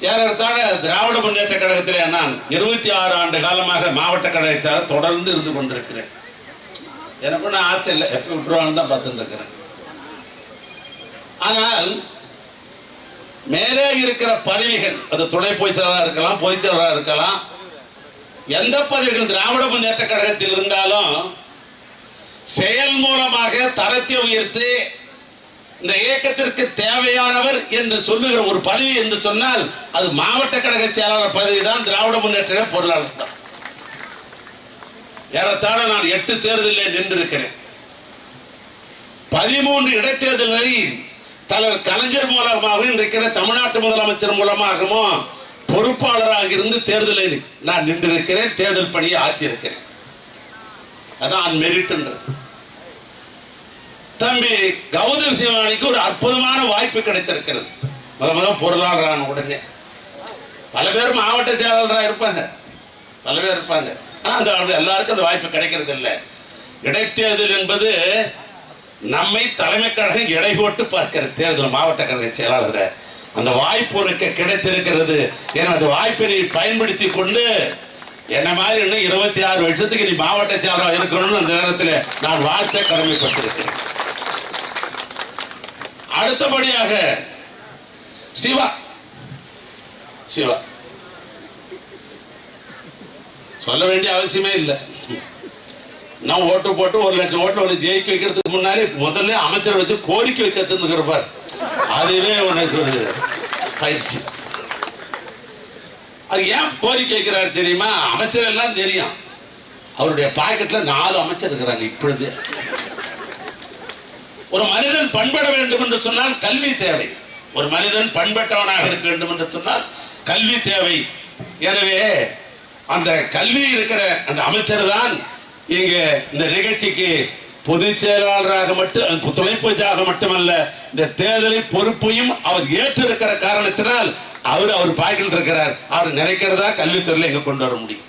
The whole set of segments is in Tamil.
ஏறத்தாழ திராவிட முன்னேற்ற கழகத்திலே நான் இருபத்தி ஆறு ஆண்டு காலமாக மாவட்ட கழகத்தால் தொடர்ந்து இருந்து கொண்டிருக்கிறேன். எனக்கு ஒன்றும் ஆசை இல்லை. எப்போ விட்டுருவான்னு தான் பார்த்துட்டு இருக்கிறேன் ஆனால் மேலே இருக்கிற பதவிகள் அது துணை பொதுச்செயலாளராக இருக்கலாம் பொதுச்செயலாளராக இருக்கலாம் எந்த பதவிகள் திராவிட முன்னேற்ற கழகத்தில் இருந்தாலும் செயல் மூலமாக தரத்தை உயர்த்தி இந்த இயக்கத்திற்கு தேவையானவர் என்று சொல்லுகிற ஒரு பதவி என்று சொன்னால் அது மாவட்ட கழக செயலாளர் பதவி தான் திராவிட முன்னேற்ற பொருளாளர் தான். ஏறத்தாழ நான் எட்டு தேர்தலில் நின்றிருக்கிறேன். பதிமூன்று இடைத்தேர்தல்களில் தலைவர் கலைஞர் மூலமாகவும் இருக்கிற தமிழ்நாட்டு முதலமைச்சர் மூலமாகவும் பொறுப்பாளராக இருந்து தேர்தலில் நான் நின்றிருக்கிறேன் தேர்தல் பணியை ஆற்றியிருக்கிறேன். அதான் மெரிட்ன்றது தம்பி கௌதம் சிவானிக்கு ஒரு அற்புதமான வாய்ப்பு கிடைத்திருக்கிறது. முத முத பொருளாளரான உடனே. பல பேர் மாவட்ட செயலாளராக இருப்பாங்க. பல பேர் இருப்பாங்க. ஆனால் அந்த எல்லாருக்கும் அந்த வாய்ப்பு கிடைக்கிறது இல்லை. இடைத்தேர்தல் என்பது நம்மை தலைமை கழகம் எடை போட்டு பார்க்கிற தேர்தல் மாவட்ட கழக செயலாளர் அந்த வாய்ப்பு உனக்கு கிடைத்திருக்கிறது. ஏன்னா அந்த வாய்ப்பை நீ பயன்படுத்தி கொண்டு என்ன மாதிரி இன்னும் இருபத்தி ஆறு வருஷத்துக்கு நீ மாவட்ட செயலாளர் இருக்கணும்னு அந்த நேரத்தில் நான் வாழ்த்த கடமைப்பட்டிருக்கிறேன். அடுத்தபடியாக சிவா. சிவா. சொல்ல வேண்டிய அவசியமே இல்லை. நான் ஓட்டு போட்டு ஒரு லட்சம் ஓட்டு ஒரு ஜெயிக்க வைக்கிறதுக்கு முன்னாலே முதல்ல அமைச்சரை வச்சு கோரிக்கை வைக்கிறதுன்னு இருப்பார் அதுவே உனக்கு ஒரு பயிற்சி. அது ஏன் கோரிக்கை வைக்கிறாரு தெரியுமா? அமைச்சர் எல்லாம் தெரியும். அவருடைய பாக்கெட்ல நாலு அமைச்சர் இருக்கிறாங்க இப்பொழுது. ஒரு மனிதன் பண்பட வேண்டும் என்று சொன்னால் கல்வி தேவை. ஒரு மனிதன் பண்பட்டவனாக இருக்க வேண்டும் என்று சொன்னால் கல்வி தேவை. எனவே அந்த கல்வி இருக்கிற அந்த அமைச்சர் தான் இங்க இந்த நிகழ்ச்சிக்கு பொதுச் செயலாளராக மட்டும் துணை மட்டுமல்ல இந்த தேர்தலின் பொறுப்பையும் அவர் ஏற்றிருக்கிற காரணத்தினால் அவர் அவர் பாக்கில் இருக்கிறார். அவர் நினைக்கிறதா கல்வித்துறையில் எங்க கொண்டு வர முடியும்.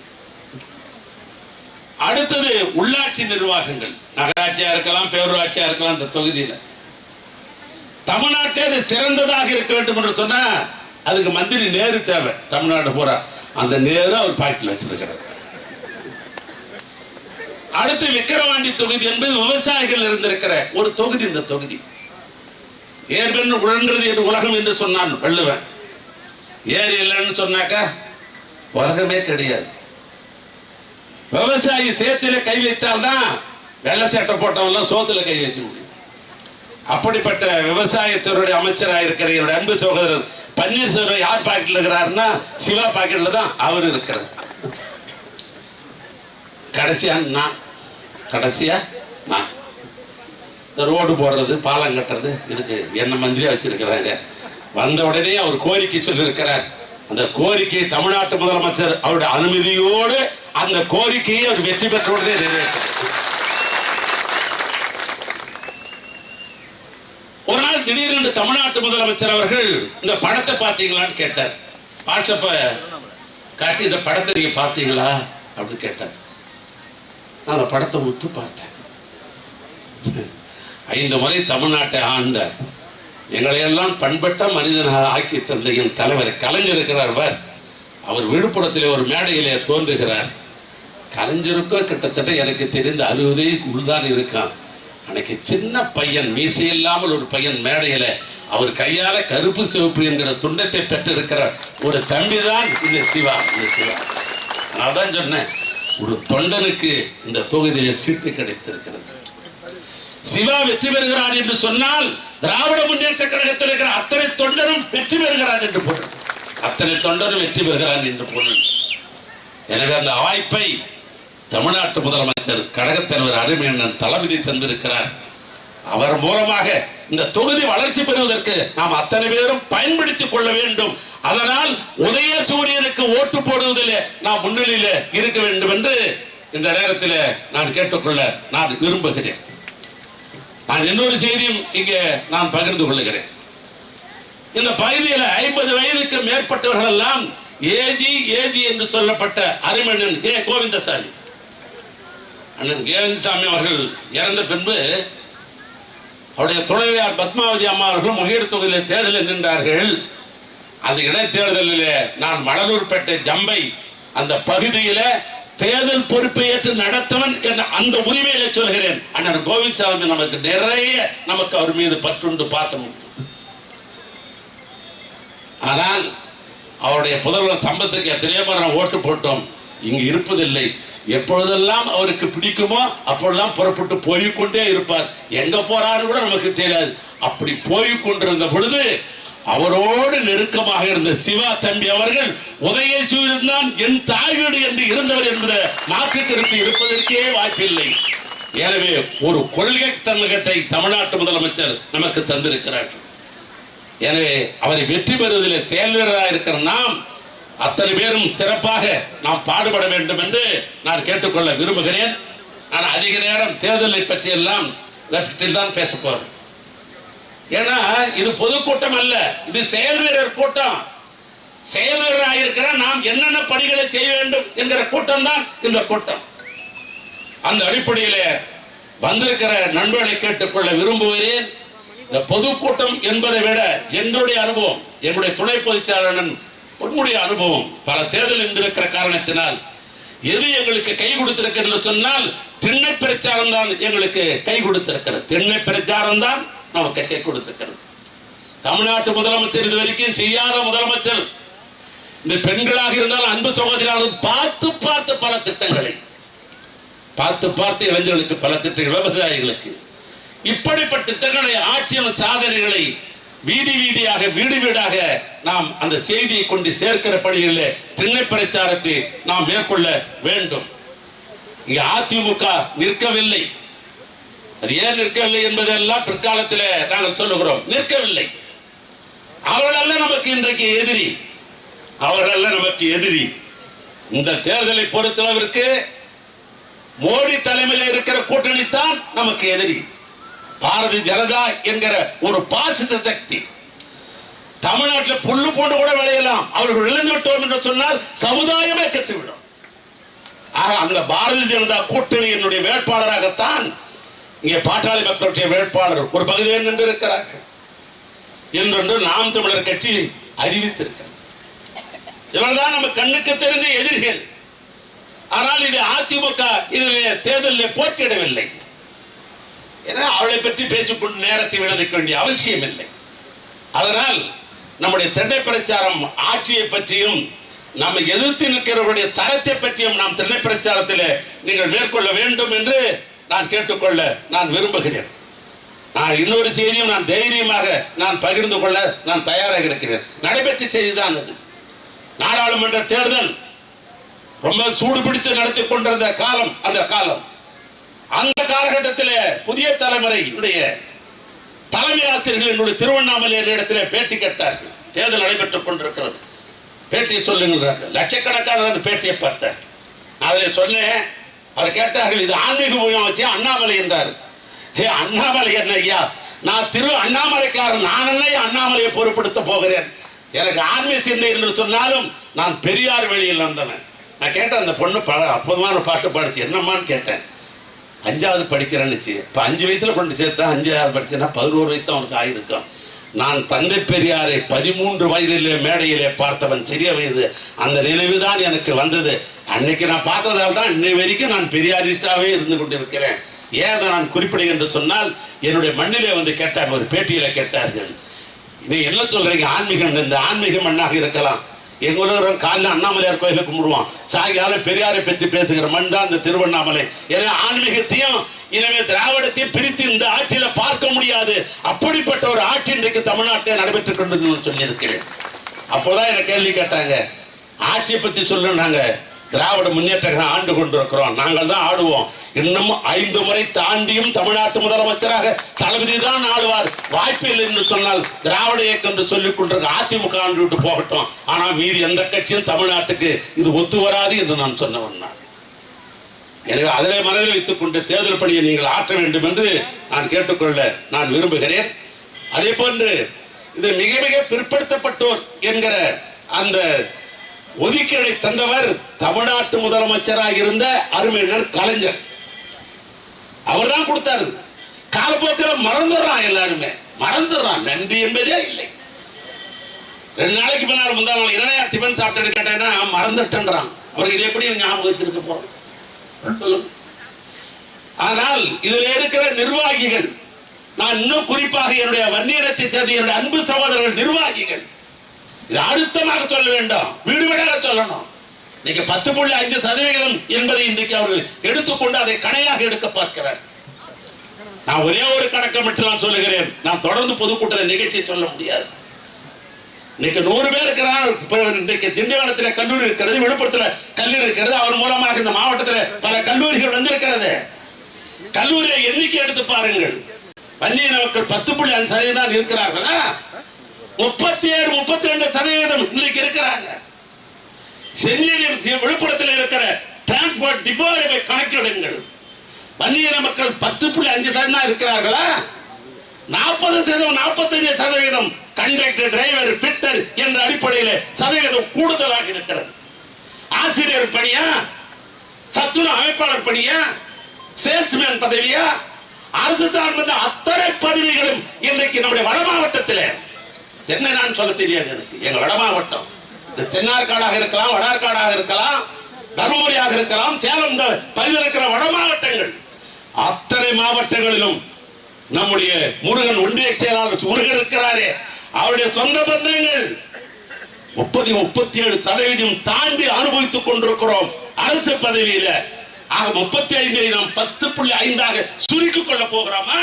அடுத்தது உள்ளாட்சி நிர்வாகங்கள். நகராட்சியா இருக்கலாம் பேரூராட்சியா இருக்கலாம் இந்த தொகுதியில. தமிழ்நாட்டே அது சிறந்ததாக இருக்க வேண்டும் என்று சொன்னா அதுக்கு மந்திரி நேரு தேவை. தமிழ்நாடு பூரா. அந்த நேரு அவர் பாக்கெட்ல வச்சிருக்கிறார். அடுத்து விக்கிரவாண்டி தொகுதி என்பது விவசாயிகள் இருந்திருக்கிற ஒரு தொகுதி இந்த தொகுதி. ஏர்பெண் உழன்றது என்று உலகம் என்று சொன்னான் வள்ளுவன். ஏர் இல்லைன்னு சொன்னாக்கா உலகமே கிடையாது. விவசாயி சேத்துல கை வைத்தால்தான் வெள்ள வெள்ளை சட்டை போட்டவன்லாம் சோத்துல கை வைக்க முடியும். அப்படிப்பட்ட விவசாயத்துறையுடைய அமைச்சராக இருக்கிற என்னுடைய அன்பு சகோதரர் பன்னீர்செல்வம் யார் பாக்கெட்ல இருக்கிறாருன்னா சிவா பாக்கெட்ல தான் அவர் இருக்கிறார். கடைசியா நான் கடைசியா நான் இந்த ரோடு போடுறது பாலம் கட்டுறது இதுக்கு என்ன மந்திரியா வச்சிருக்கிறாங்க? வந்த உடனே அவர் கோரிக்கை சொல்லியிருக்கிறார். அந்த கோரிக்கை தமிழ்நாட்டு முதலமைச்சர் அவருடைய அனுமதியோடு அந்த கோரிக்கையை அவர் வெற்றி பெற்ற உடனே ஒரு நாள் திடீரென்று தமிழ்நாட்டு முதலமைச்சர் அவர்கள் இந்த படத்தை பார்த்தீங்களான்னு கேட்டார். வாட்ஸ்அப்ப காட்டி இந்த படத்தை நீங்க பார்த்தீங்களா? அப்படின்னு கேட்டார். நான் அந்த படத்தை உத்து பார்த்தேன். ஐந்து முறை தமிழ்நாட்டை ஆண்ட எங்களையெல்லாம் பண்பட்ட மனிதனாக ஆக்கி தந்த என் தலைவர் கலைஞர் இருக்கிறார் பார். அவர் விழுப்புரத்திலே ஒரு மேடையிலே தோன்றுகிறார். கலைஞருக்கும் கிட்டத்தட்ட எனக்கு தெரிந்த அறுபதே உள்தான் இருக்கான். அன்னைக்கு சின்ன பையன் மீசையில்லாமல் ஒரு பையன் மேடையில அவர் கையால கருப்பு சிவப்பு என்கிற துண்டத்தை பெற்றிருக்கிற ஒரு தம்பி தான் இந்த சிவா இந்த சிவா. நான் தான் சொன்னேன் ஒரு தொண்டனுக்கு இந்த தொகுதியில சீட்டு கிடைத்திருக்கிறது. சிவா வெற்றி பெறுகிறார் என்று சொன்னால் திராவிட முன்னேற்ற கழகத்தில் இருக்கிற அத்தனை தொண்டரும் வெற்றி பெறுகிறார் என்று பொருள். அத்தனை தொண்டரும் வெற்றி பெறுகிறார் என்று பொருள். எனவே அந்த வாய்ப்பை தமிழ்நாட்டு முதலமைச்சர் கழகத் அருமையண்ணன் தளபதி தந்திருக்கிறார். அவர் மூலமாக இந்த தொகுதி வளர்ச்சி பெறுவதற்கு நாம் அத்தனை பேரும் பயன்படுத்திக் கொள்ள வேண்டும். அதனால் உதய சூரியனுக்கு ஓட்டு போடுவதில் நாம் முன்னிலையில் இருக்க வேண்டும் என்று இந்த நேரத்தில் நான் கேட்டுக்கொள்ள நான் விரும்புகிறேன். நான் இன்னொரு செய்தியும் இங்கே நான் பகிர்ந்து கொள்ளுகிறேன். இந்த பகுதியில் ஐம்பது வயதுக்கு மேற்பட்டவர்கள் எல்லாம் ஏஜி ஏஜி என்று சொல்லப்பட்ட அரிமண்ணன் ஏ கோவிந்தசாமி. அண்ணன் கேவிந்தசாமி அவர்கள் இறந்த பின்பு அவருடைய துணைவியார் பத்மாவதி அம்மா அவர்கள் முகீர் தொகுதியில் தேர்தலில் நின்றார்கள். அந்த இடைத்தேர்தலிலே நான் மணலூர்பேட்டை ஜம்பை அந்த பகுதியில தேர்தல் பொறுப்பை ஏற்று நடத்தவன் என்ற அந்த உரிமையில சொல்கிறேன். அண்ணன் கோவிந்தசாமி நமக்கு நிறைய நமக்கு அவர் மீது பற்றுண்டு பார்த்தோம் ஆனால் அவருடைய புதல்வர் சம்பத்துக்கு எத்தனையோ முறை ஓட்டு போட்டோம். இங்கு இருப்பதில்லை. எப்பொழுதெல்லாம் அவருக்கு பிடிக்குமோ அப்பொழுதெல்லாம் புறப்பட்டு போய்க்கொண்டே இருப்பார். எங்க போறாரு கூட நமக்கு தெரியாது. அப்படி போய் கொண்டிருந்த பொழுது அவரோடு நெருக்கமாக இருந்த சிவா தம்பி அவர்கள் உதயசூரியன் தான் என் தாய் வீடு என்று இருந்தவர் என்ற மாற்று இருப்பதற்கே வாய்ப்பில்லை. எனவே ஒரு கொள்கை தன்னகத்தை தமிழ்நாட்டு முதலமைச்சர் நமக்கு தந்திருக்கிறார். எனவே அவரை வெற்றி பெறுவதில் செயல்வீரராக இருக்கிற நாம் அத்தனை பேரும் சிறப்பாக நாம் பாடுபட வேண்டும் என்று நான் கேட்டுக்கொள்ள விரும்புகிறேன். நான் அதிக நேரம் தேர்தலை பற்றியெல்லாம் தான் பேச போறேன். ஏன்னா இது பொதுக்கூட்டம் அல்ல. இது செயல் வீரர் கூட்டம். செயல் வீரராக இருக்கிற நாம் என்னென்ன பணிகளை செய்ய வேண்டும் என்கிற கூட்டம் தான் இந்த கூட்டம். அந்த அடிப்படையிலே வந்திருக்கிற நண்பர்களை கேட்டுக்கொள்ள விரும்புகிறேன். இந்த பொதுக்கூட்டம் என்பதை விட என்னுடைய அனுபவம் என்னுடைய துணை பொதுச்சாளன் உன்னுடைய அனுபவம் பல தேர்தல் இருந்திருக்கிற காரணத்தினால் எது எங்களுக்கு கை கொடுத்திருக்கிறது என்று சொன்னால் திண்ணை பிரச்சாரம் தான் எங்களுக்கு கை கொடுத்திருக்கிறது. திண்ணை பிரச்சாரம் தான் நமக்கு கை கொடுத்திருக்கிறது. தமிழ்நாட்டு முதலமைச்சர் இது வரைக்கும் செய்யாத முதலமைச்சர். இந்த பெண்களாக இருந்தால் அன்பு சகோதரியாக பார்த்து பார்த்து பல திட்டங்களை. பார்த்து பார்த்து இளைஞர்களுக்கு பல திட்டங்கள் விவசாயிகளுக்கு. இப்படிப்பட்ட திட்டங்களை ஆட்சியின் சாதனைகளை வீதி வீதியாக வீடு வீடாக நாம் அந்த செய்தியை கொண்டு சேர்க்கிற பணிகளில் திண்ணை பிரச்சாரத்தை நாம் மேற்கொள்ள வேண்டும். இங்கே அதிமுக நிற்கவில்லை. அது ஏன் நிற்கவில்லை என்பதெல்லாம் பிற்காலத்தில் நாங்கள் சொல்லுகிறோம். நிற்கவில்லை. அவர்கள் நமக்கு இன்றைக்கு எதிரி. அவர்கள் நமக்கு எதிரி. இந்த தேர்தலை பொறுத்தளவிற்கு மோடி தலைமையில் இருக்கிற கூட்டணி தான் நமக்கு எதிரி. பாரதிய ஜனதா என்கிற ஒரு பாசிச சக்தி. தமிழ்நாட்டில் புல்லு போட்டு கூட விளையலாம். அவர்கள் விழுந்து விட்டோம் என்று சொன்னால் சமுதாயமே கட்டுவிடும். ஆக அந்த பாரதிய ஜனதா கூட்டணி என்னுடைய வேட்பாளராகத்தான் இங்கே பாட்டாளி மக்களுடைய வேட்பாளர் ஒரு பகுதியில் நின்று இருக்கிறார்கள். என்றென்று நாம் தமிழர் கட்சி அறிவித்திருக்கிறது. இவர்தான் நம்ம கண்ணுக்கு தெரிந்த எதிரிகள். ஆனால் இது அதிமுக இதில் தேர்தலில் போட்டியிடவில்லை. ஏன்னா அவளை பற்றி பேசிக்கொண்டு நேரத்தை விளைவிக்க வேண்டிய அவசியம் இல்லை. அதனால் நம்முடைய திண்ணை பிரச்சாரம் ஆட்சியை பற்றியும் நம்ம எதிர்த்து நிற்கிறவருடைய தரத்தை பற்றியும் நாம் திண்ணை பிரச்சாரத்தில் நீங்கள் மேற்கொள்ள வேண்டும் என்று நான் கேட்டுக்கொள்ள நான் விரும்புகிறேன். நான் இன்னொரு செய்தியும் நான் தைரியமாக நான் பகிர்ந்து கொள்ள நான் தயாராக இருக்கிறேன். நடைபெற்ற செய்தி தான் நாடாளுமன்ற தேர்தல் ரொம்ப சூடு பிடித்து நடத்தி கொண்டிருந்த காலம் அந்த காலம். அந்த காலகட்டத்தில் புதிய தலைமுறையுடைய தலைமை ஆசிரியர்கள் என்னுடைய திருவண்ணாமலை இடத்திலே பேட்டி கேட்டார்கள். தேர்தல் நடைபெற்றுக் கொண்டிருக்கிறது. பேட்டியை சொல்லுங்கிறார்கள் லட்சக்கணக்கான அந்த பேட்டியை பார்த்தார் அதில் சொன்னேன் அவர் கேட்டார்கள் இது ஆன்மீக மையம் வச்சு அண்ணாமலை என்றார். ஹே அண்ணாமலை என்ன ஐயா? நான் திரு அண்ணாமலைக்காரன் நான் என்ன அண்ணாமலையை பொறுப்படுத்த போகிறேன்? எனக்கு ஆன்மீக சிந்தை என்று சொன்னாலும் நான் பெரியார் வழியில் வந்தவன். நான் கேட்டேன் அந்த பொண்ணு பல அற்புதமான பாட்டு பாடிச்சு. என்னம்மான்னு கேட்டேன். அஞ்சாவது படிக்கிறேன்னுச்சு இப்போ அஞ்சு வயசில் கொண்டு சேர்த்தா அஞ்சாவது படிச்சேன்னா பதினோரு வயசு தான் அவனுக்கு ஆயிருக்கும். நான் தந்தை பெரியாரை பதிமூன்று வயதிலே மேடையிலே பார்த்தவன் சிறிய வயது. அந்த நினைவுதான் எனக்கு வந்தது. அன்னைக்கு நான் பார்த்ததால் தான் இன்னை வரைக்கும் நான் பெரியாரிஸ்டாவே இருந்து கொண்டிருக்கிறேன். ஏன் அதை நான் குறிப்பிடுகிறேன் என்று சொன்னால் என்னுடைய மண்ணிலே வந்து கேட்டார் ஒரு பேட்டியில கேட்டார்கள். நீ என்ன சொல்றீங்க? ஆன்மீகம் இந்த ஆன்மீக மண்ணாக இருக்கலாம். எங்களோட காலில் காலைல அண்ணாமலையார் கோயில கும்பிடுவோம் சாகியால பெரியாரை பற்றி பேசுகிற மண் தான் இந்த திருவண்ணாமலை. ஏன்னா ஆன்மீகத்தையும் எனவே திராவிடத்தை பிரித்து இந்த ஆட்சியில பார்க்க முடியாது. அப்படிப்பட்ட ஒரு ஆட்சி இன்றைக்கு தமிழ்நாட்டில் நடைபெற்றுக் கொண்டு சொல்லியிருக்கிறேன். அப்போதான் என்ன கேள்வி கேட்டாங்க. ஆட்சியை பத்தி சொல்லுனாங்க திராவிட முன்னேற்ற ஆண்டு கொண்டிருக்கிறோம். நாங்கள் தான் ஆடுவோம். இன்னும் ஐந்து முறை தாண்டியும் தமிழ்நாட்டு முதலமைச்சராக தளபதி தான் ஆளுவார் வாய்ப்பில்லை என்று சொன்னால் திராவிட இயக்கம் என்று சொல்லிக் கொண்டிருக்க அதிமுக ஆண்டு விட்டு போகட்டும். ஆனால் மீதி எந்த கட்சியும் தமிழ்நாட்டுக்கு இது ஒத்து வராது என்று நான் சொன்னவன் நான் எனவே அதிலே மனதில் வைத்துக் கொண்டு தேர்தல் பணியை நீங்கள் ஆற்ற வேண்டும் என்று நான் கேட்டுக்கொள்ள நான் விரும்புகிறேன். அதே போன்று இது மிக மிக பிற்படுத்தப்பட்டோர் என்கிற அந்த ஒதுக்கீடை தந்தவர் தமிழ்நாட்டு முதலமைச்சராக இருந்த அருமையினர் கலைஞர். அவர்தான் கொடுத்தாரு. காலப்போக்கில் மறந்துடுறான் எல்லாருமே. மறந்துடுறான். நன்றி என்பதே இல்லை. ரெண்டு நாளைக்கு பின்னால் முந்தாள் நாள் என்னையா டிஃபன் சாப்பிட்டேன்னு கேட்டேன்னா மறந்துட்டேன்றான். அவருக்கு இது எப்படி ஞாபகம் வச்சிருக்க போறோம்? ஆனால் இதில் இருக்கிற நிர்வாகிகள் நான் இன்னும் குறிப்பாக என்னுடைய வன்னியரத்தை சேர்ந்த என்னுடைய அன்பு சகோதரர்கள் நிர்வாகிகள் இது அழுத்தமாக சொல்ல வேண்டும் வீடு வீடாக சொல்லணும். நீங்க பத்து புள்ளி ஐந்து சதவிகிதம் என்பதை இன்றைக்கு அவர்கள் எடுத்துக்கொண்டு அதை கணையாக எடுக்க பார்க்கிறார். நான் ஒரே ஒரு கணக்கை மட்டும் நான் சொல்லுகிறேன். நான் தொடர்ந்து பொதுக்கூட்டத்தை நிகழ்ச்சி சொல்ல முடியாது. இன்னைக்கு நூறு பேர் இருக்கிறார் இப்ப இன்றைக்கு திண்டிவனத்தில் கல்லூரி இருக்கிறது விழுப்புரத்தில் கல்லூரி இருக்கிறது. அவர் மூலமாக இந்த மாவட்டத்தில் பல கல்லூரிகள் வந்திருக்கிறது. கல்லூரியை எண்ணிக்கை எடுத்து பாருங்கள். வன்னிய மக்கள் பத்து புள்ளி அஞ்சு சதவீதம் இருக்கிறார்களா? முப்பத்தி ஏழு முப்பத்தி ரெண்டு சதவீதம் இன்னைக்கு இருக்கிறாங்க. செஞ்சியில் விழுப்புரத்தில் இருக்கிற டிரான்ஸ்போர்ட் டிப்போவை கணக்கிடுங்கள். வன்னியர மக்கள் பத்து புள்ளி அஞ்சு சதவீதம் இருக்கிறார்களா? நாற்பது சதவீதம் நாற்பத்தஞ்சு சதவீதம். கண்டக்டர் டிரைவர் பிட்டர் என்ற அடிப்படையில் சதவீதம் கூடுதலாக இருக்கிறது. ஆசிரியர் பணியா? சத்துணவு அமைப்பாளர் பணியா? சேல்ஸ்மேன் பதவியா? அரசு சார்ந்த அத்தனை பதவிகளும் இன்றைக்கு நம்முடைய வட மாவட்டத்தில். என்ன நான் சொல்ல தெரியாது எனக்கு. எங்க வட மாவட்டம். இந்த தென்னார்காடாக இருக்கலாம் வடார்காடாக இருக்கலாம் தருமபுரியாக இருக்கலாம் சேலம் இந்த வட மாவட்டங்கள். அத்தனை மாவட்டங்களிலும் நம்முடைய முருகன் ஒன்றிய செயலாளர் முருகன் இருக்கிறாரே. அவருடைய சொந்த பந்தங்கள். முப்பது முப்பத்தி ஏழு சதவீதம் தாண்டி அனுபவித்துக் கொண்டிருக்கிறோம் அரசு பதவியில. ஆக முப்பத்தி ஐந்தை நாம் பத்து புள்ளி ஐந்தாக சுருக்கிக் கொள்ள போகிறோமா?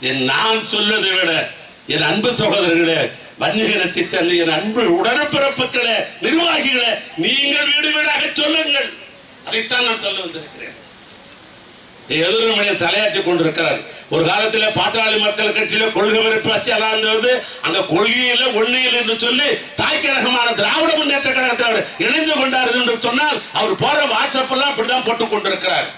என் நான் சொல்வதை விட என் அன்பு சகோதரர்களே வன்னிகரத்தை சேர்ந்த என் அன்பு உடனப்பிறப்புகளே நிர்வாகிகளே நீங்கள் வீடு வீடாக சொல்லுங்கள். அதைத்தான் நான் சொல்ல வந்திருக்கிறேன். எதிர்மணியன் தலையாற்றி கொண்டிருக்கிறார். ஒரு காலத்துல பாட்டாளி மக்கள் கட்சியில கொள்கை வெறுப்பு இருந்தது அந்த கொள்கையில ஒன்னியல் என்று சொல்லி தாய் கழகமான திராவிட முன்னேற்ற கழகத்தில் இணைந்து கொண்டார் என்று சொன்னால் அவர் போற வாட்ஸ்அப் எல்லாம் அப்படிதான் போட்டுக் கொண்டிருக்கிறார்.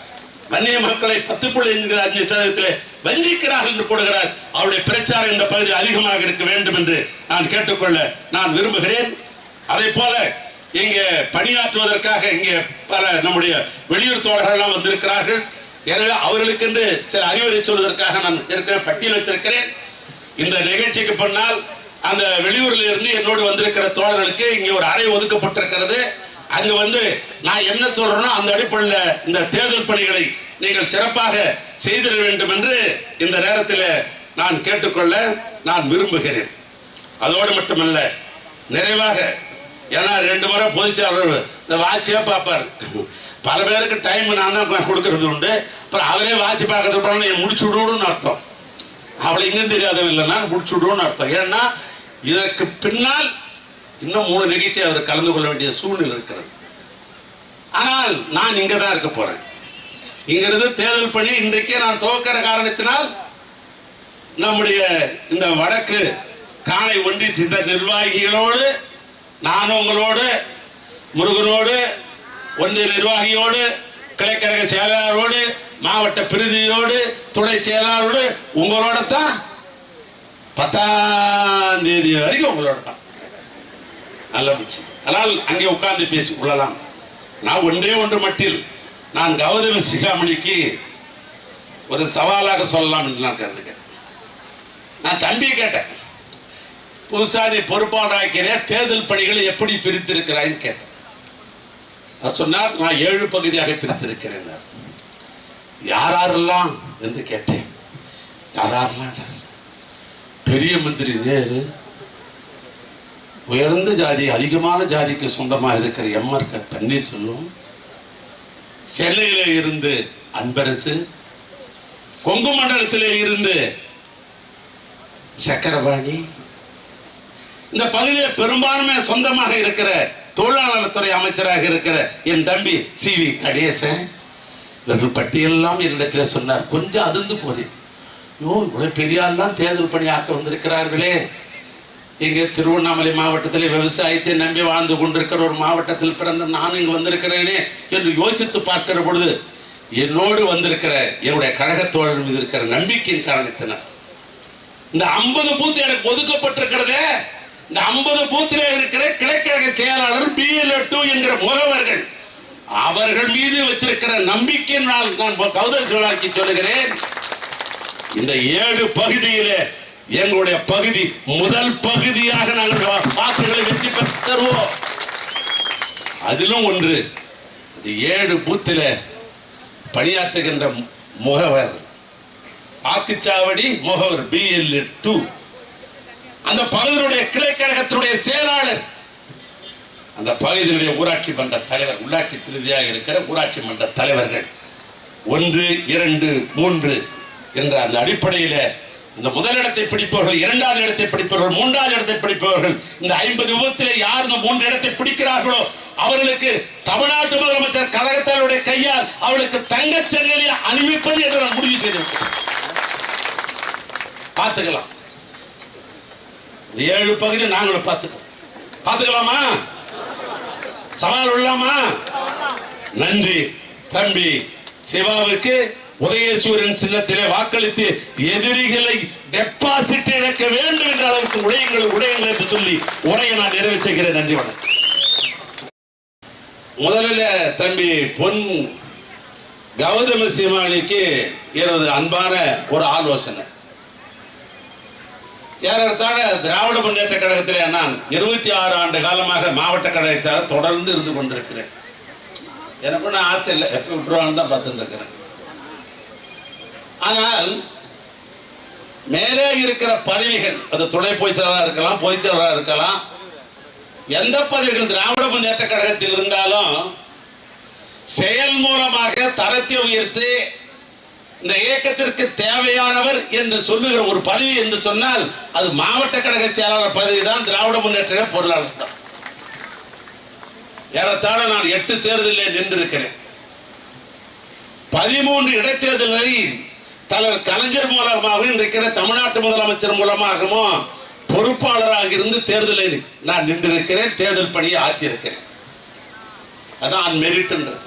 வன்னிய மக்களை பத்து புள்ளி ஐந்து அஞ்சு சதவீதத்தில் வஞ்சிக்கிறார்கள் என்று போடுகிறார். அவருடைய பிரச்சாரம் இந்த பகுதி அதிகமாக இருக்க வேண்டும் என்று நான் கேட்டுக்கொள்ள நான் விரும்புகிறேன். அதே போல இங்கே பணியாற்றுவதற்காக இங்கே பல நம்முடைய வெளியூர் தோழர்கள் எல்லாம் வந்திருக்கிறார்கள். எனவே அவர்களுக்கென்று சில அறிவுரை சொல்வதற்காக நான் ஏற்கனவே பட்டியலிட்டிருக்கிறேன் இந்த நிகழ்ச்சிக்கு பின்னால் அந்த வெளியூர்ல இருந்து என்னோடு வந்திருக்கிற தோழர்களுக்கு இங்கே ஒரு அறை ஒதுக்கப்பட்டிருக்கிறது. அங்க வந்து நான் என்ன சொல்றேனோ அந்த அடிப்படையில் இந்த தேர்தல் பணிகளை நீங்கள் சிறப்பாக செய்திட வேண்டும் என்று இந்த நேரத்தில் நான் கேட்டுக்கொள்ள நான் விரும்புகிறேன். அதோடு மட்டுமல்ல நிறைவாக ஏன்னா ரெண்டு முறை பொதுச்செயலாளர் இந்த வாட்சியா பார்ப்பார். பல பேருக்கு டைம் நான் தான் கொடுக்கறது உண்டு. அப்புறம் அவரே வாட்சி பார்க்கறது நீ முடிச்சு விடுவோம்னு அர்த்தம். அவளை இன்னும் தெரியாதவ இல்லைன்னா முடிச்சு விடுவோம்னு அர்த்தம். ஏன்னா இதற்கு பின்னால் இன்னும் மூணு நிகழ்ச்சி அவர் கலந்து கொள்ள வேண்டிய சூழ்நிலை இருக்கிறது. ஆனால் நான் இங்க தான் இருக்க போறேன். இங்கிருந்து தேர்தல் பணி இன்றைக்கே நான் துவக்கிற காரணத்தினால் நம்முடைய இந்த வடக்கு காணை ஒன்றிய சிந்த நிர்வாகிகளோடு நான் உங்களோடு முருகனோடு ஒன்றிய நிர்வாகியோடு கிளைக்கழக செயலாளரோடு மாவட்ட பிரதியோடு துணை செயலாளரோடு உங்களோட தான் பத்தாம் தேதி வரைக்கும் உங்களோட தான் நல்ல முடிச்சு ஆனால் அங்கே உட்கார்ந்து பேசி கொள்ளலாம். நான் ஒன்றே ஒன்று மட்டில் நான் கௌதம சிகாமணிக்கு ஒரு சவாலாக சொல்லலாம் என்று நான் கருதுகிறேன். நான் தம்பியை கேட்டேன். புதுசாக நீ பொறுப்பாளராக்கிறே தேர்தல் பணிகளை எப்படி பிரித்திருக்கிறாய்ன்னு கேட்டேன். அவர் சொன்னார் நான் ஏழு பகுதியாக பிரித்திருக்கிறேன் யார் யாரெல்லாம்? என்று கேட்டேன். யார் யாரெல்லாம்? பெரிய மந்திரி நேரு உயர்ந்த ஜாதி அதிகமான ஜாதிக்கு சொந்தமாக இருக்கிற எம்ஆர் க. பன்னீர்செல்வம் சென்னையில இருந்து அன்பரசு கொங்கு மண்டலத்திலே இருந்து சக்கரபாணி இந்த பகுதியில் பெரும்பான்மை சொந்தமாக இருக்கிற தொழிலாளர் துறை அமைச்சராக இருக்கிற என் தம்பி சி வி கணேசன். இவர்கள் பட்டியலெல்லாம் என்னிடத்தில் சொன்னார். கொஞ்சம் அதிர்ந்து போறேன் யோ இவ்வளவு பெரியாள்லாம் தேர்தல் பணி ஆக்க வந்திருக்கிறார்களே. இங்கே திருவண்ணாமலை மாவட்டத்தில் விவசாயத்தை நம்பி வாழ்ந்து கொண்டிருக்கிற ஒரு மாவட்டத்தில் பிறந்த நான் இங்கு வந்திருக்கிறேனே என்று யோசித்து பார்க்கிற பொழுது என்னோடு வந்திருக்கிற என்னுடைய கழக தோழர் மீது இருக்கிற நம்பிக்கையின் காரணத்தினர் இந்த ஐம்பது பூத்து எனக்கு ஒதுக்கப்பட்டிருக்கிறதே. இந்த ஐம்பது பூத்திலே இருக்கிற கிழக்கழக செயலாளர் பிஎல்ஓ டூ என்கிற முகவர்கள் அவர்கள் மீது வச்சிருக்கிற நம்பிக்கையினால் நான் கௌதம் சோழாக்கி சொல்லுகிறேன். இந்த ஏழு பகுதியிலே எங்களுடைய பகுதி முதல் பகுதியாக நாங்கள் வாக்குகளை வெற்றி பெற்று தருவோம். அதிலும் ஒன்று இந்த ஏழு பூத்தில பணியாற்றுகின்ற முகவர் வாக்குச்சாவடி முகவர் பிஎல் டூ அந்த பகுதியினுடைய கிளைக்கழகத்தினுடைய செயலாளர் அந்த பகுதியினுடைய ஊராட்சி மன்ற தலைவர் உள்ளாட்சி பிரதியாக இருக்கிற ஊராட்சி மன்ற தலைவர்கள் ஒன்று இரண்டு மூன்று என்ற அந்த அடிப்படையில இந்த முதலிடத்தை பிடிப்பவர்கள் இரண்டாவது இடத்தை பிடிப்பவர்கள் மூன்றாவது இடத்தை பிடிப்பவர்கள் இந்த ஐம்பது விபத்தில் யார் இந்த மூன்று இடத்தை பிடிக்கிறார்களோ அவர்களுக்கு தமிழ்நாட்டு முதலமைச்சர் கழகத்தாளுடைய கையால் அவளுக்கு தங்கச் சங்கிலி அணிவிப்பது என்று நான் முடிவு செய்திருக்கிறேன் பார்த்துக்கலாம். ஏழு பகுதி நாங்களும் பார்த்துக்கலாம் பார்த்துக்கலாமா? சவால் உள்ளாமா? நன்றி தம்பி. சிவாவுக்கு உதயசூரியன் சின்னத்திலே வாக்களித்து எதிரிகளை டெபாசிட் இழக்க வேண்டும் என்ற அளவுக்கு உடையங்கள் உடையங்கள் என்று சொல்லி உரையை நான் நிறைவு செய்கிறேன். நன்றி வணக்கம். முதலில் தம்பி பொன் கௌதம சீமானிக்கு எனது அன்பான ஒரு ஆலோசனை. ஏறத்தாழ திராவிட முன்னேற்ற கழகத்திலே நான் இருபத்தி ஆறு ஆண்டு காலமாக மாவட்ட கழகத்தால் தொடர்ந்து இருந்து கொண்டிருக்கிறேன். எனக்கு ஒன்றும் ஆசை இல்லை. எப்போ விட்டுருவாங்கன்னு தான் பார்த்துட்டு இருக்கிறேன் ஆனால் மேலே இருக்கிற பதவிகள் அது துணை பொய்ச்சலராக இருக்கலாம் பொய்ச்சலராக இருக்கலாம் எந்த பதவிகள் திராவிட முன்னேற்ற கழகத்தில் இருந்தாலும் செயல் மூலமாக தரத்தை உயர்த்தி இந்த இயக்கத்திற்கு தேவையானவர் என்று சொல்லுகிற ஒரு பதவி என்று சொன்னால் அது மாவட்ட கழக செயலாளர் பதவி தான் திராவிட முன்னேற்ற பொருளாளர் தான். ஏறத்தாழ நான் எட்டு தேர்தலில் நின்றிருக்கிறேன். பதிமூன்று இடைத்தேர்தல்களில் தலைவர் கலைஞர் மூலமாகவும் இருக்கிற தமிழ்நாட்டு முதலமைச்சர் மூலமாகவும் பொறுப்பாளராக இருந்து தேர்தலில் நான் நின்றிருக்கிறேன் தேர்தல் பணியை ஆற்றியிருக்கிறேன். அதான் மெரிட்ன்றது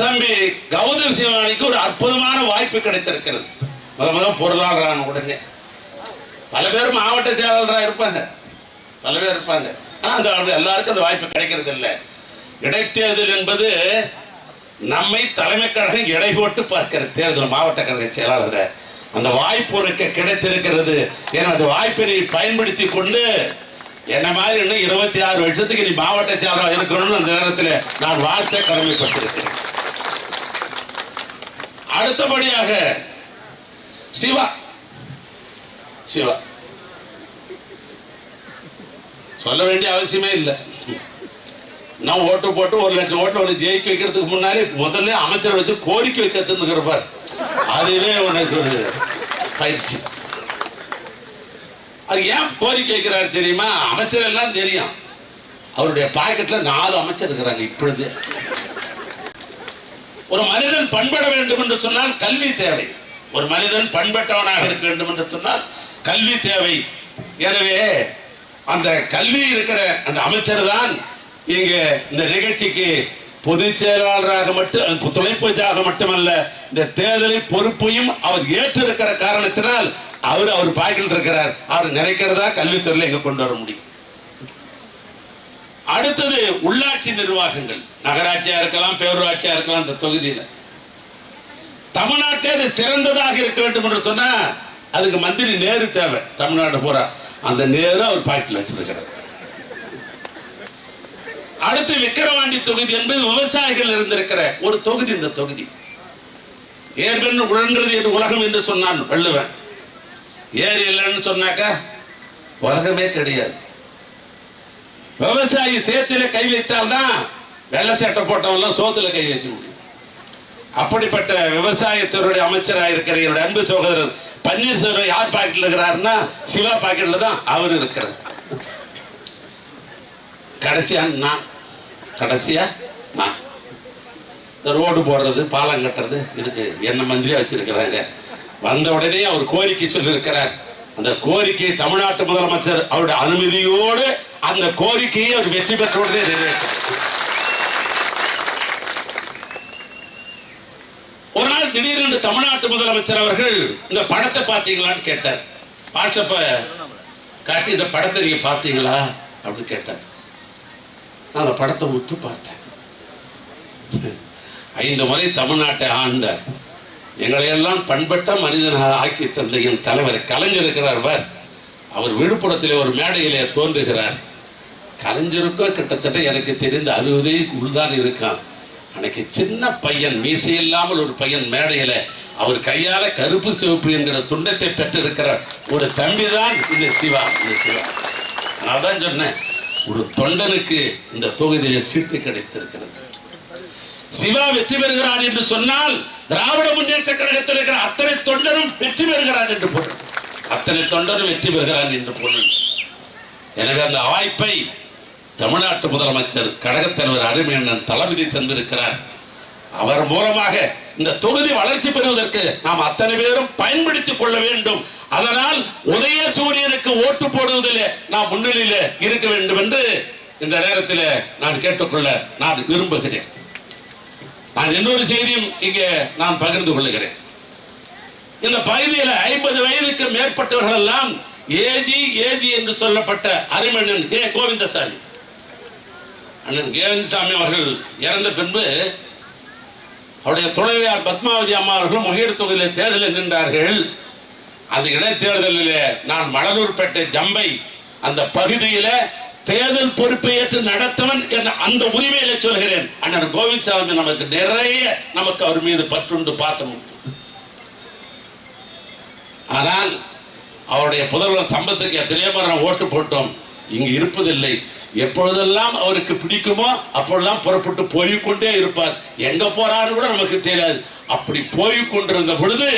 தம்பி கௌதம் சிவானிக்கு ஒரு அற்புதமான வாய்ப்பு கிடைத்திருக்கிறது. முத முத பொருளாளரான உடனே. பல பேர் மாவட்ட செயலாளராக இருப்பாங்க. பல பேர் இருப்பாங்க. ஆனால் அந்த எல்லாருக்கும் அந்த வாய்ப்பு கிடைக்கிறது இல்லை. இடைத்தேர்தல் என்பது நம்மை தலைமை கழகம் எடை போட்டு பார்க்கிற தேர்தல் மாவட்ட கழக செயலாளர். அந்த வாய்ப்பு உனக்கு கிடைத்திருக்கிறது. ஏன்னா அந்த வாய்ப்பை நீ பயன்படுத்தி கொண்டு என்ன மாதிரி இன்னும் இருபத்தி ஆறு வருஷத்துக்கு நீ மாவட்ட செயலாளர் இருக்கணும்னு அந்த நேரத்தில் நான் வாழ்த்த கடமைப்பட்டிருக்கிறேன் அடுத்தபடியாக சிவா. சிவா. சொல்ல வேண்டிய அவசியமே இல்லை. நான் ஓட்டு போட்டு ஒரு லட்சம் ஓட்டு ஒன்று ஜெயிக்க வைக்கிறதுக்கு முன்னாடி முதல்ல அமைச்சரை வச்சு கோரிக்கை வைக்கிறதுன்னு இருப்பார் அதுவே உனக்கு ஒரு பயிற்சி. அது ஏன் கோரிக்கை வைக்கிறாரு தெரியுமா? அமைச்சர் எல்லாம் தெரியும். அவருடைய பாக்கெட்ல நாலு அமைச்சர் இருக்கிறாங்க இப்பொழுது. ஒரு மனிதன் பண்பட வேண்டும் என்று சொன்னால் கல்வி தேவை. ஒரு மனிதன் பண்பட்டவனாக இருக்க வேண்டும் என்று சொன்னால் கல்வி தேவை. எனவே அந்த கல்வி இருக்கிற அந்த அமைச்சர் தான் இங்க இந்த நிகழ்ச்சிக்கு பொதுச் செயலாளராக மட்டும் துணை மட்டுமல்ல இந்த தேர்தலை பொறுப்பையும் அவர் ஏற்றிருக்கிற காரணத்தினால் அவர் அவர் பாய்கிட்டு இருக்கிறார். அவர் நினைக்கிறதா கல்வித்துறையில் எங்க கொண்டு வர முடியும். அடுத்தது உள்ளாட்சி நிர்வாகங்கள். நகராட்சியா இருக்கலாம் பேரூராட்சியா இருக்கலாம் இந்த தொகுதியில. தமிழ்நாட்டே அது சிறந்ததாக இருக்க வேண்டும் என்று சொன்னா அதுக்கு மந்திரி நேரு தேவை. தமிழ்நாடு பூரா. அந்த நேரு அவர் பாக்கெட்ல வச்சிருக்கிறார். அடுத்து விக்கிரவாண்டி தொகுதி என்பது விவசாயிகள் இருந்திருக்கிற ஒரு தொகுதி இந்த தொகுதி. ஏற்கனவே உழன்றது என்று உலகம் என்று சொன்னான் வள்ளுவன். ஏர் இல்லைன்னு சொன்னாக்கா உலகமே கிடையாது. விவசாயி சேத்துல கை வைத்தால்தான் வெள்ளை சட்டை போட்டவெல்லாம் சோத்துல கை வைக்க முடியும். அப்படிப்பட்ட விவசாயத்துறையுடைய அமைச்சராக இருக்கிற என்னுடைய அன்பு சகோதரர் பன்னீர்செல்வம் யார் பாக்கெட்ல இருக்கிறாருன்னா சிவா பாக்கெட்ல தான் அவர் இருக்கிறார். கடைசியா நான். கடைசியா நான். இந்த ரோடு போடுறது பாலம் கட்டுறது இதுக்கு என்ன மந்திரியா வச்சிருக்கிறாங்க? வந்த உடனே அவர் கோரிக்கை சொல்லியிருக்கிறார். அந்த கோரிக்கையை தமிழ்நாட்டு முதலமைச்சர் அவருடைய அனுமதியோடு அந்த கோரிக்கையை அவர் வெற்றி பெற்ற உடனே ஒரு நாள் திடீரென்று தமிழ்நாட்டு முதலமைச்சர் அவர்கள் இந்த படத்தை பார்த்தீங்களான்னு கேட்டார். வாட்ஸ்அப்ப காட்டி இந்த படத்தை நீங்க பார்த்தீங்களா? அப்படின்னு கேட்டார். நான் அந்த படத்தை உத்து பார்த்தேன். ஐந்து முறை தமிழ்நாட்டை ஆண்டார். எங்களையெல்லாம் பண்பட்ட மனிதனாக ஆக்கி தந்த என் தலைவர் கலைஞர் இருக்கிறார் அவர் விழுப்புரத்திலே ஒரு மேடையிலே தோன்றுகிறார். கலைஞருக்கும் கிட்டத்தட்ட எனக்கு தெரிந்த அறுபதே உள்தான் இருக்கான். அன்னைக்கு சின்ன பையன் மீசையில்லாமல் ஒரு பையன் மேடையில அவர் கையால கருப்பு சிவப்பு என்கிற துண்டத்தை பெற்றிருக்கிற ஒரு தம்பி தான் இந்த சிவா இந்த சிவா. நான் தான் சொன்னேன் ஒரு தொண்டனுக்கு இந்த தொகுதியில சீட்டு கிடைத்திருக்கிறது. சிவா வெற்றி பெறுகிறார் என்று சொன்னால் திராவிட முன்னேற்ற கழகத்தில் இருக்கிற அத்தனை தொண்டரும் வெற்றி பெறுகிறார் என்று பொருள். அத்தனை தொண்டரும் வெற்றி பெறுகிறார் என்று பொருள். எனவே அந்த வாய்ப்பை தமிழ்நாட்டு முதலமைச்சர் கழகத் தலைவர் அருமையண்ணன் தளபதி தந்திருக்கிறார். அவர் மூலமாக இந்த தொகுதி வளர்ச்சி பெறுவதற்கு நாம் அத்தனை பேரும் பயன்படுத்திக் கொள்ள வேண்டும். அதனால் உதய சூரியனுக்கு ஓட்டு போடுவதில் நாம் முன்னிலையில இருக்க வேண்டும் என்று இந்த நேரத்தில் நான் கேட்டுக்கொள்ள நான் விரும்புகிறேன். நான் இன்னொரு செய்தியும் இங்கே நான் பகிர்ந்து கொள்ளுகிறேன். இந்த பகுதியில் ஐம்பது வயதுக்கு மேற்பட்டவர்கள் எல்லாம் ஏஜி ஏஜி என்று சொல்லப்பட்ட அரிமணன் கே. கோவிந்தசாமி. அண்ணன் கேவிந்தசாமி அவர்கள் இறந்த பின்பு அவருடைய துணைவியார் பத்மாவதி அம்மா அவர்கள் முகேர் தொகுதியிலே தேர்தலில் நின்றார்கள். அந்த இடைத்தேர்தலிலே நான் மணலூர்பேட்டை ஜம்பை அந்த பகுதியில தேர்தல் பொறுப்பை ஏற்று நடத்தவன் என்ற அந்த உரிமையில சொல்கிறேன். அண்ணன் கோவிந்தசாமி நமக்கு நிறைய நமக்கு அவர் மீது பற்றுண்டு பாசம் ஆனால் அவருடைய புதல்வர் சம்பத்துக்கு எத்தனையோ முறை ஓட்டு போட்டோம். இங்கு இருப்பதில்லை. எப்பொழுதெல்லாம் அவருக்கு பிடிக்குமோ அப்பொழுதெல்லாம் புறப்பட்டு போய் கொண்டே இருப்பார். எங்க போறாரு கூட நமக்கு தெரியாது. அப்படி போய் கொண்டிருந்த பொழுது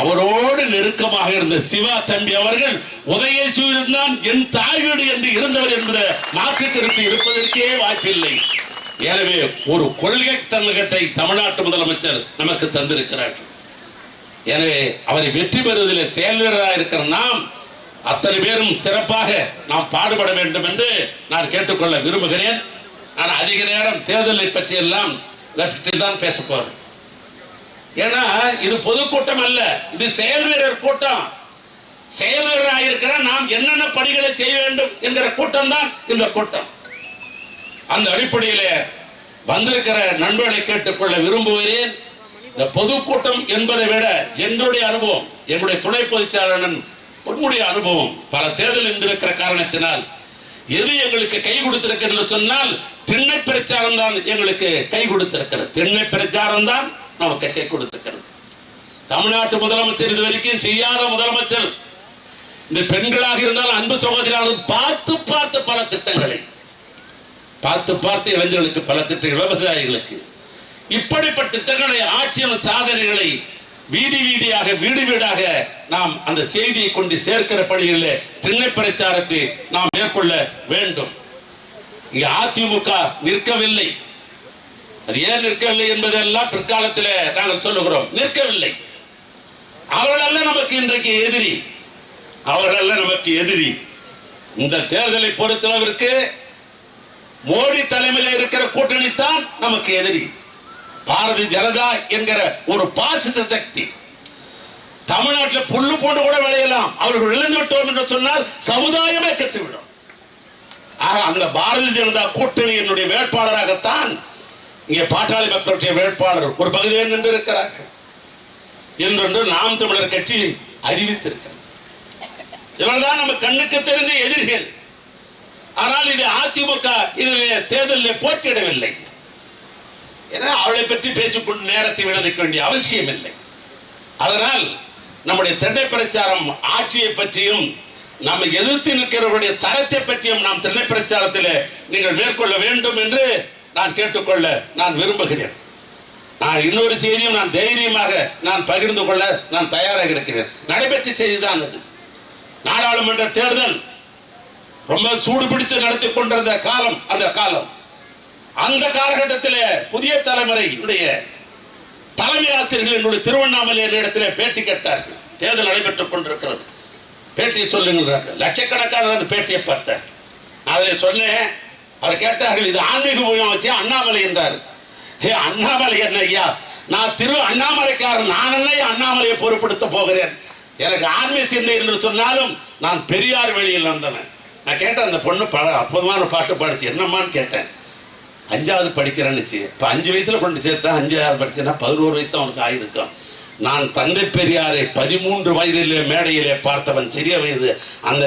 அவரோடு நெருக்கமாக இருந்த சிவா தம்பி அவர்கள் உதயசூரியன் தான் என் தாய் வீடு என்று இருந்தவர் என்ற மாற்று கருத்து இருப்பதற்கே வாய்ப்பில்லை. எனவே ஒரு கொள்கை தன்னகத்தை தமிழ்நாட்டு முதலமைச்சர் நமக்கு தந்திருக்கிறார். எனவே அவரை வெற்றி பெறுவதில் செயல்வீரராக இருக்கிற நாம் அத்தனை பேரும் சிறப்பாக நாம் பாடுபட வேண்டும் என்று நான் கேட்டுக்கொள்ள விரும்புகிறேன். நான் அதிக நேரம் தேர்தலை பற்றி எல்லாம் தான் பேச போறேன். ஏன்னா இது பொதுக்கூட்டம் அல்ல. இது செயல் வீரர் கூட்டம். செயல் வீரராயிருக்கிற நாம் என்னென்ன பணிகளை செய்ய வேண்டும் என்கிற கூட்டம் தான் இந்த கூட்டம். அந்த அடிப்படையிலே வந்திருக்கிற நண்பர்களை கேட்டுக்கொள்ள விரும்புகிறேன். இந்த பொதுக்கூட்டம் என்பதை விட என்னுடைய அனுபவம் என்னுடைய துணை பொதுச்சாளன் உன்னுடைய அனுபவம் பல தேர்தல் இருந்திருக்கிற காரணத்தினால் எது எங்களுக்கு கை கொடுத்திருக்கிறது சொன்னால் திண்ணை பிரச்சாரம் தான் எங்களுக்கு கை கொடுத்திருக்கிறது. திண்ணை பிரச்சாரம் தான் நமக்கு கை கொடுத்திருக்கிறது தமிழ்நாட்டு முதலமைச்சர் இது வரைக்கும் செய்யாத முதலமைச்சர். இந்த பெண்களாக இருந்தால் அன்பு சகோதரியாளர் பார்த்து பார்த்து பல திட்டங்களை. பார்த்து பார்த்து இளைஞர்களுக்கு பல திட்டங்கள் விவசாயிகளுக்கு. இப்படிப்பட்ட திட்டங்களை ஆட்சியின் சாதனைகளை வீதி வீதியாக வீடு வீடாக நாம் அந்த செய்தியை கொண்டு சேர்க்கிற பணியில் திண்ணை பிரச்சாரத்தை நாம் மேற்கொள்ள வேண்டும். இங்கே அதிமுக நிற்கவில்லை. அது ஏன் நிற்கவில்லை என்பதெல்லாம் பிற்காலத்தில் நாங்கள் சொல்லுகிறோம். நிற்கவில்லை. அவர்களல்ல நமக்கு இன்றைக்கு எதிரி. அவர்களல்ல நமக்கு எதிரி. இந்த தேர்தலை பொறுத்தளவிற்கு மோடி தலைமையில் இருக்கிற கூட்டணி தான் நமக்கு எதிரி. பாரதிய ஜனதா என்கிற ஒரு பாசிச சக்தி. தமிழ்நாட்டில் புல்லு போட்டு கூட விளையலாம். அவர்கள் விழுந்து விட்டோம் என்று சொன்னால் சமுதாயமே கெட்டுவிடும். ஆக அந்த பாரதிய ஜனதா கூட்டணி என்னுடைய வேட்பாளராகத்தான் இங்கே பாட்டாளி மக்களுடைய வேட்பாளர் ஒரு பகுதியில் நின்று இருக்கிறார்கள் என்றொன்று நாம் தமிழர் கட்சி அறிவித்திருக்கிறது. இவர்தான் நம்ம கண்ணுக்கு தெரிந்த எதிரிகள். ஆனால் இது அதிமுக இதிலே தேர்தலில் போட்டியிடவில்லை. ஏன்னா அவளை பற்றி பேசிக்கொண்டு நேரத்தை விளைவிக்க வேண்டிய அவசியம் இல்லை. அதனால் நம்முடைய திண்ணை பிரச்சாரம் ஆட்சியை பற்றியும் நம்ம எதிர்த்து நிற்கிறவருடைய தரத்தை பற்றியும் நாம் திண்ணை பிரச்சாரத்தில் நீங்கள் மேற்கொள்ள வேண்டும் என்று நான் கேட்டுக்கொள்ள நான் விரும்புகிறேன். நான் இன்னொரு செய்தியும் நான் தைரியமாக நான் பகிர்ந்து கொள்ள நான் தயாராக இருக்கிறேன். நடைபெற்ற செய்தி தான் அது. நாடாளுமன்ற தேர்தல் ரொம்ப சூடு பிடித்து நடத்தி கொண்டிருந்த காலம் அந்த காலம். அந்த காலகட்டத்தில் புதிய தலைமுறையுடைய தலைமை ஆசிரியர்கள் என்னுடைய திருவண்ணாமலை இடத்திலே பேட்டி கேட்டார்கள். தேர்தல் நடைபெற்றுக் கொண்டிருக்கிறது. பேட்டியை சொல்லுங்கள் லட்சக்கணக்கான பேட்டியை பார்த்தார் நான் அதில் சொன்னேன் அவர் கேட்டார்கள் இது ஆன்மீக மையம் வச்சு அண்ணாமலை என்றார். ஹே அண்ணாமலை என்ன ஐயா? நான் திரு அண்ணாமலைக்காரன் நான் என்ன அண்ணாமலையை பொறுப்படுத்த போகிறேன்? எனக்கு ஆன்மீக சிந்தை என்று சொன்னாலும் நான் பெரியார் வழியில் வந்தவன். நான் கேட்டேன் அந்த பொண்ணு பல அற்புதமான பாட்டு பாடிச்சு. என்னம்மான்னு கேட்டேன். அஞ்சாவது படிக்கிறேன்னுச்சு இப்போ அஞ்சு வயசுல கொண்டு சேர்த்தா அஞ்சாவது படிச்சேன்னா பதினோரு வயசு தான் அவனுக்கு ஆயிருக்கும். நான் தந்தை பெரியாரை பதிமூன்று வயதிலே மேடையிலே பார்த்தவன் சிறிய வயது. அந்த